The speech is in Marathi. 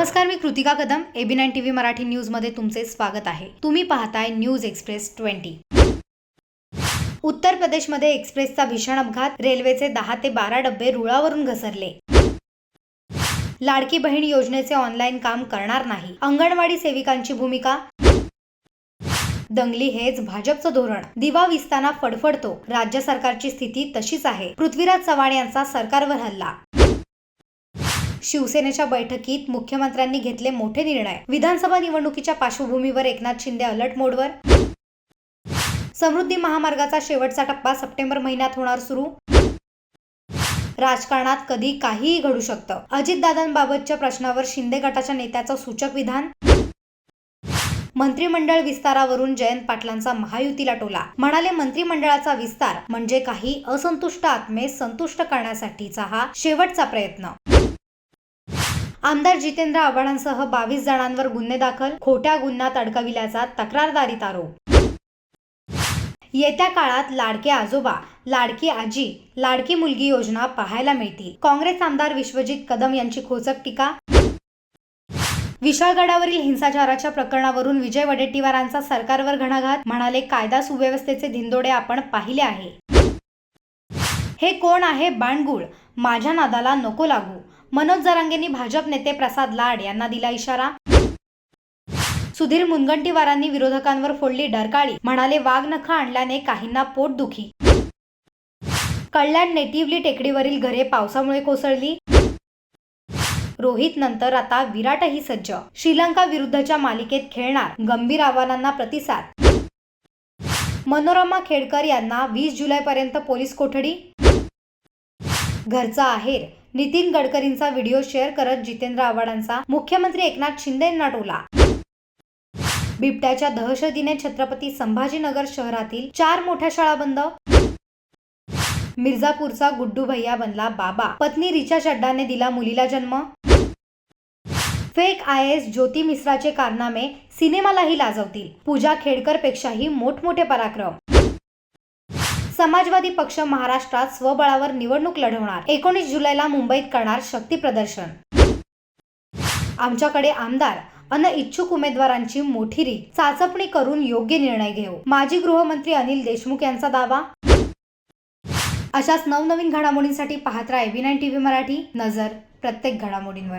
नमस्कार मी Kritika Kadam AB nine TV Marathi न्यूजमध्ये तुमचे स्वागत आहे. तुम्ही पाहताय न्यूज एक्सप्रेस ट्वेंटी. उत्तर प्रदेशमध्ये एक्सप्रेसचा भीषण अपघात रेल्वेचे दहा ते बारा डबे रुळावरून घसरले. लाडकी बहीण योजनेचे ऑनलाईन काम करणार नाही. अंगणवाडी सेविकांची भूमिका? दंगली हेच भाजपचं धोरण. दिवा विसताना फडफडतो. राज्य सरकारची स्थिती तशीच आहे. पृथ्वीराज चव्हाण यांचा सरकारवर हल्ला. शिवसेनेच्या बैठकीत मुख्यमंत्र्यांनी घेतले मोठे निर्णय. विधानसभा निवडणुकीच्या पार्श्वभूमीवर एकनाथ शिंदे अलर्ट मोडवर. समृद्धी महामार्गाचा शेवटचा टप्पा सप्टेंबर महिन्यात होणार सुरू. राजकारणात कधी काहीही घडू शकतं. अजितदादांबाबतच्या प्रश्नावर शिंदे गटाच्या नेत्याचं सूचक विधान. मंत्रिमंडळ विस्तारावरून जयंत पाटलांचा महायुतीला टोला. म्हणाले मंत्रिमंडळाचा विस्तार म्हणजे काही असंतुष्ट आत्मे संतुष्ट करण्यासाठीचा हा शेवटचा प्रयत्न. आमदार जितेंद्र आव्हाडांसह बावीस जणांवर गुन्हे दाखल खोट्या गुन्ह्यात अडकविल्याचा तक्रारदारीत आरोप. येत्या काळात लाडके आजोबा लाडकी आजी लाडकी मुलगी योजना पाहायला मिळतील. काँग्रेस आमदार विश्वजित कदम यांची खोचक टीका? विशाळगडावरील हिंसाचाराच्या प्रकरणावरून विजय वडेट्टीवारांचा सरकारवर घणाघात म्हणाले कायदा सुव्यवस्थेचे धिंदोडे आपण पाहिले आहे. हे कोण आहे बाणगुळ? माझ्या नादाला नको लागू. मनोज जरांगेंनी भाजप नेते प्रसाद लाड यांना दिला इशारा. सुधीर मुनगंटीवारांनी विरोधकांवर फोडली डरकाळी. म्हणाले वाघ नखा आणल्याने काहींना पोटदुखी कल्याण नेटिव्हली टेकडीवरील घरे पावसामुळे कोसळली. रोहित नंतर आता विराटही सज्ज. श्रीलंका विरुद्धच्या मालिकेत खेळणार. गंभीर आव्हानांना प्रतिसाद. मनोरमा खेडकर यांना वीस जुलैपर्यंत पोलीस कोठडी? घरचा आहेर. नितीन गडकरींचा व्हिडिओ शेअर करत जितेंद्र आव्हाडांचा मुख्यमंत्री एकनाथ शिंदेंना टोला. बिबट्याच्या दहशतीने छत्रपती संभाजीनगर शहरातील चार मोठ्या शाळा बंद. मिर्झापूरचा गुड्डू भैया बनला बाबा. पत्नी रिचा चड्डाने दिला मुलीला जन्म. फेक आय एस ज्योती मिश्राचे कारनामे सिनेमालाही लाजवतील. पूजा खेडकर पेक्षाही मोठमोठे पराक्रम. समाजवादी पक्ष महाराष्ट्रात स्वबळावर निवडणूक लढवणार. एकोणीस जुलैला मुंबईत करणार शक्ती प्रदर्शन. आमच्याकडे आमदार अन इच्छुक उमेदवारांची मोठी रीत. चाचपणी करून योग्य निर्णय घेऊ. माजी गृहमंत्री अनिल देशमुख यांचा दावा. अशाच नवनवीन घडामोडींसाठी पाहत राहा एबी नाईन टीव्ही मराठी. नजर प्रत्येक घडामोडींवर.